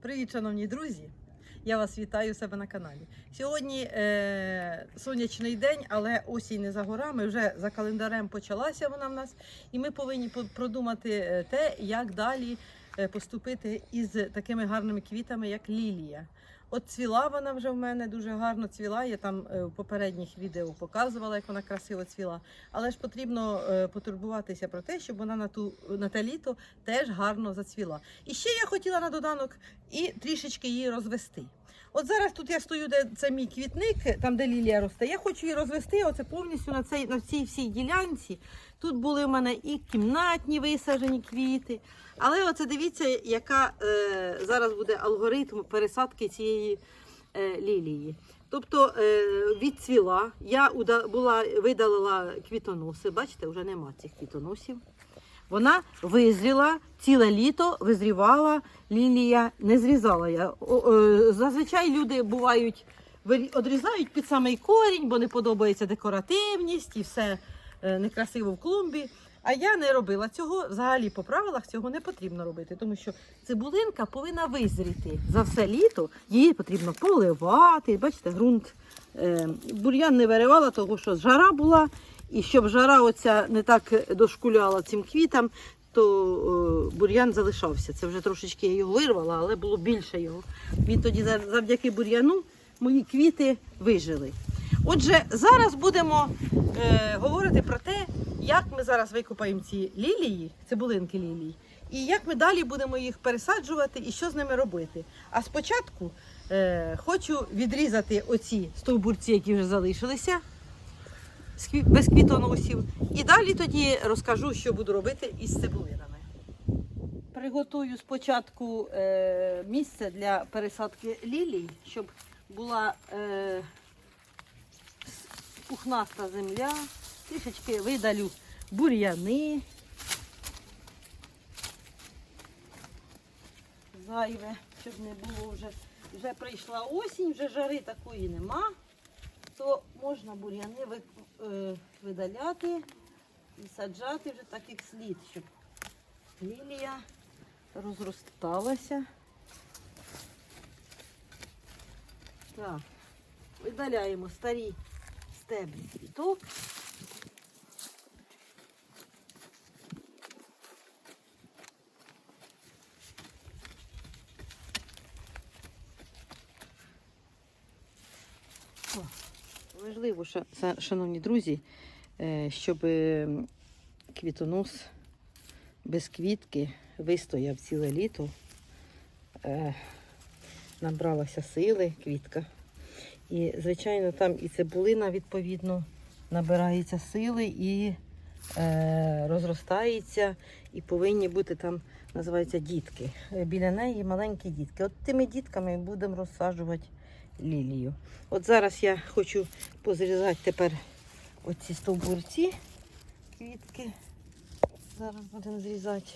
Привіт, шановні друзі! Я вас вітаю у себе на каналі. Сьогодні е, сонячний день, але осінь не за горами. Вже за календарем почалася вона в нас, і ми повинні по- продумати е, те, як далі е, поступити із такими гарними квітами, як лілія. От цвіла вона вже в мене дуже гарно цвіла. Я там е, в попередніх відео показувала, як вона красиво цвіла. Але ж потрібно е, потурбуватися про те, щоб вона на ту на те літо теж гарно зацвіла. І ще я хотіла на доданок і трішечки її розвести. От зараз тут я стою, де це мій квітник, там де лілія росте. Я хочу її розвести оце повністю на цей на цій всій ділянці. Тут були в мене і кімнатні висаджені квіти. Але оце дивіться, яка е, зараз буде алгоритм пересадки цієї е, лілії. Тобто е, відцвіла, я була, видалила квітоноси, бачите, вже нема цих квітоносів. Вона визріла ціле літо, визрівала лілія, не зрізала я. Зазвичай люди бувають, одрізають під самий корінь, бо не подобається декоративність і все е, некрасиво в клумбі. А я не робила цього. Взагалі по правилах цього не потрібно робити, тому що цибулинка повинна визріти за все літо. Її потрібно поливати. Бачите, ґрунт е, бур'ян не виривала, тому що жара була. І щоб жара оця не так дошкуляла цим квітам, то е, бур'ян залишався. Це вже трошечки я його вирвала, але було більше його. Він тоді завдяки бур'яну мої квіти вижили. Отже, зараз будемо е, говорити про те, як ми зараз викопаємо ці лілії, цибулинки лілій, і як ми далі будемо їх пересаджувати і що з ними робити. А спочатку е, хочу відрізати оці стовбурці, які вже залишилися без квітоносів. І далі тоді розкажу, що буду робити із цибулинами. Приготую спочатку е, місце для пересадки лілій, щоб була е, пухнаста земля, трішечки видалю бур'яни. Зайве, щоб не було вже. Вже прийшла осінь, вже жари такої нема то можна бур'яни е, видаляти і саджати вже так, як слід, щоб лілія розросталася. Так, видаляємо старі стеблі квіток. О, Важливо, шановні друзі, е, щоб квітонос без квітки вистояв ціле літо, е, набралася сили квітка. І, звичайно, там і цибулина, відповідно, набирається сили і е, розростається, і повинні бути там, називаються дітки. Біля неї маленькі дітки. От тими дітками будемо розсаджувати лілію. От зараз я хочу позрізати тепер оці стовбурці, квітки. Зараз будемо зрізати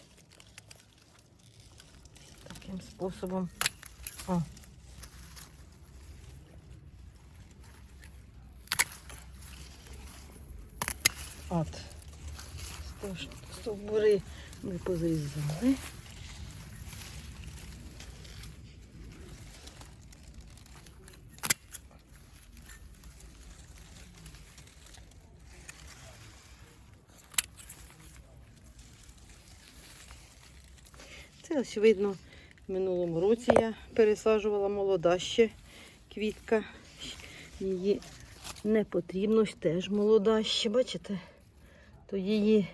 таким способом. О. От. Стовбури ми позрізали. Це ось видно, в минулому році я пересаджувала молода ще квітка. Її не потрібно, теж молода ще, бачите? То її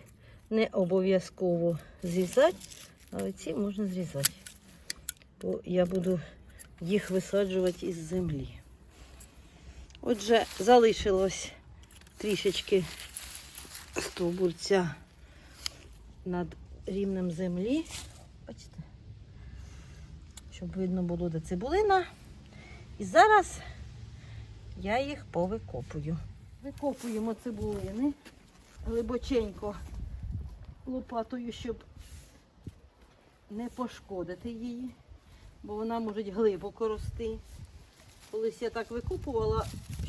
не обов'язково зрізати, але ці можна зрізати. Бо я буду їх висаджувати із землі. Отже, залишилось трішечки стовбурця над рівнем землі. Бачите? Щоб видно було, де цибулина. І зараз я їх повикопую. Викопуємо цибулини глибоченько лопатою, щоб не пошкодити її, бо вона може глибоко рости. Колись я так викупувала,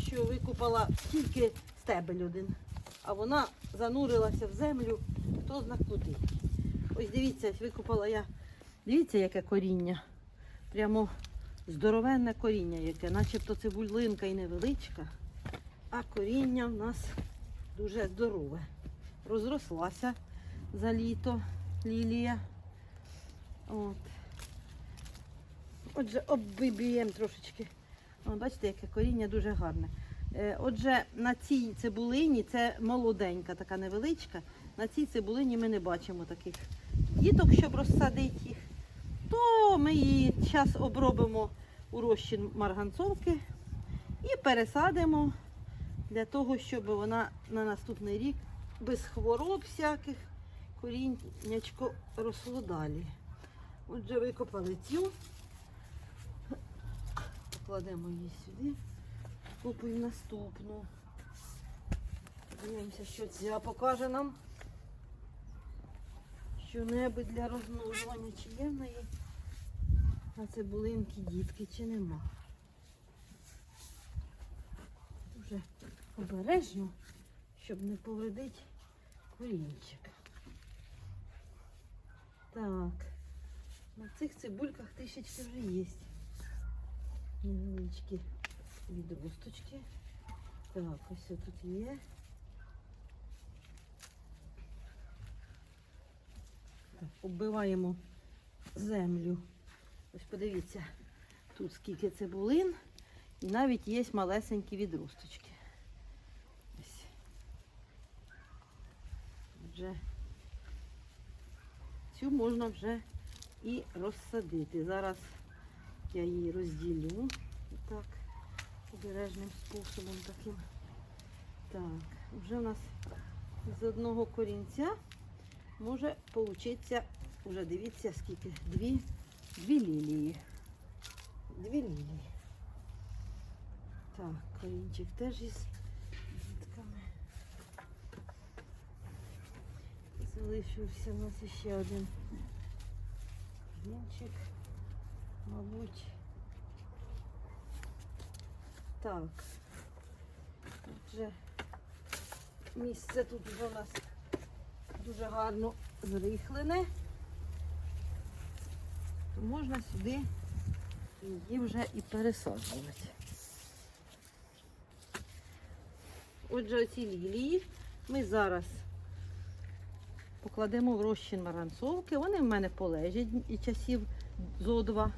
що викопала тільки стебель один, а вона занурилася в землю, хто зна куди. Ось дивіться, викопала я. Дивіться, яке коріння. Прямо здоровенне коріння, яке, начебто цибулинка і невеличка, а коріння в нас дуже здорове. Розрослася за літо лілія. От. Отже, оббибіємо трошечки. О, бачите, яке коріння дуже гарне. Е, Отже, на цій цибулині, це молоденька, така невеличка. На цій цибулині ми не бачимо таких діток, щоб розсадити їх. То ми її зараз обробимо у розчин марганцовки і пересадимо для того, щоб вона на наступний рік без хвороб всяких коріннячко росло далі. Отже, викопали цю, покладемо її сюди, купуємо наступну. Дивимося, що ця покаже нам. Що-небудь для розмножування, чи є в неї на цибулинки дітки, чи нема. Дуже обережно, щоб не повредити корінчик. Так, на цих цибульках трішечки вже є. Невеличкі відросточки. Так, ось тут є. Оббиваємо землю. Ось подивіться, тут скільки цибулин, і навіть є малесенькі відросточки. Ось. Вже цю можна вже і розсадити. Зараз я її розділю так, обережним способом таким. Так, вже в нас з одного корінця може получиться, вже дивіться, скільки, дві, дві лілії. Дві лілії. Так, корінчик теж із дітками. Залишився у нас ще один корінчик, мабуть. Так. Отже, місце тут вже у нас дуже гарно зрихлене. То можна сюди її вже і пересаджувати. Отже, оці лілії ми зараз покладемо в розчин маранцовки. Вони в мене полежать і часів зо два.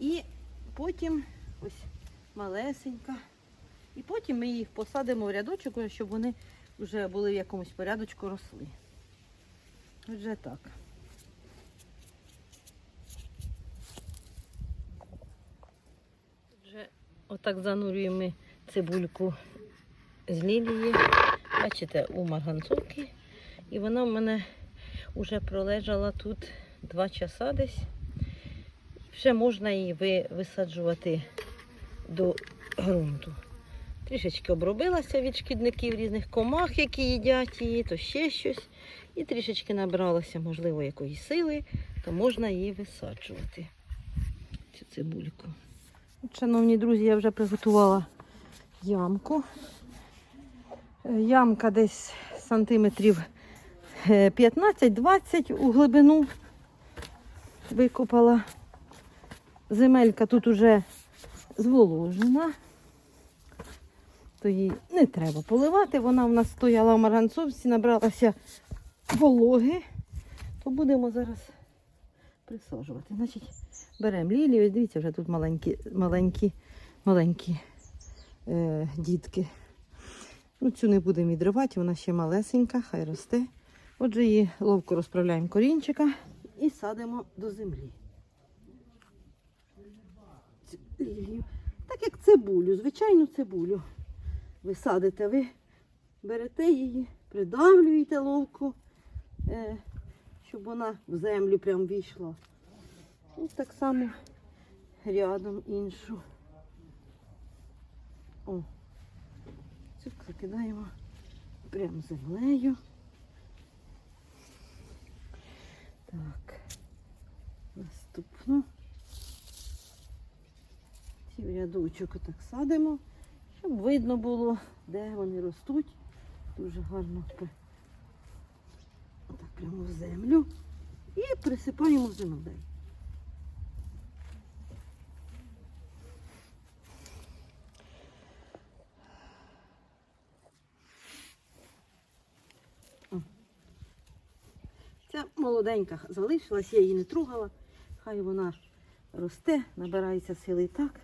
І потім ось малесенька. І потім ми їх посадимо в рядочок, щоб вони вже були в якомусь порядочку росли. Отже так. Отже, отак занурюємо цибульку з лілії. Бачите, у марганцовки. І вона в мене вже пролежала тут два часа десь. Вже можна її висаджувати до ґрунту. Трішечки обробилася від шкідників різних комах, які їдять її, то ще щось. І трішечки набралася, можливо, якоїсь сили, то можна її висаджувати. Цю цибульку. Шановні друзі, я вже приготувала ямку. Е, Ямка десь сантиметрів е, 15-20 у глибину викопала. Земелька тут уже зволожена, то її не треба поливати. Вона в нас стояла в марганцовці, набралася вологи, то будемо зараз присаджувати. Значить, беремо лілію. Дивіться, вже тут маленькі, маленькі, маленькі е, дітки. Ну, цю не будемо відривати, вона ще малесенька, хай росте. Отже, її ловко розправляємо корінчика і садимо до землі. Так як цибулю, звичайну цибулю. Ви садите, ви берете її, придавлюєте ловко, е, щоб вона в землю прям війшла. І так само рядом іншу. О, цю закидаємо прямо землею. Так, наступну. Ці в рядочок так садимо, щоб видно було, де вони ростуть. Дуже гарно отак прямо в землю і присипаємо землею. Ця молоденька залишилась, я її не тругала, хай вона росте, набирається сили і так.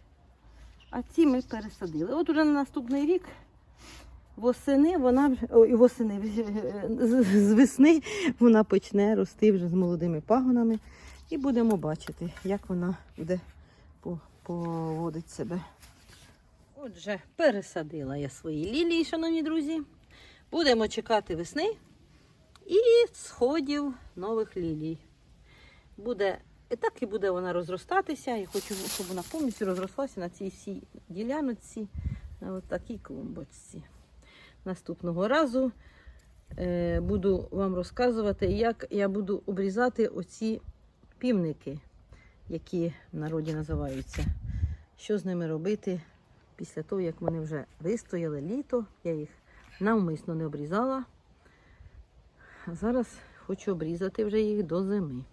А ці ми пересадили. От уже на наступний рік восени вона ой, восени з, з весни вона почне рости вже з молодими пагонами. І будемо бачити, як вона буде поводить себе. Отже, пересадила я свої лілії, шановні друзі. Будемо чекати весни і сходів нових лілій. Буде, і так і буде вона розростатися. Я хочу, щоб вона повністю розрослася на цій всій діляночці, на такій клумбочці. Наступного разу е, буду вам розказувати, як я буду обрізати оці півники, які в народі називаються. Що з ними робити після того, як вони вже вистояли літо. Я їх навмисно не обрізала. А зараз хочу обрізати вже їх до зими.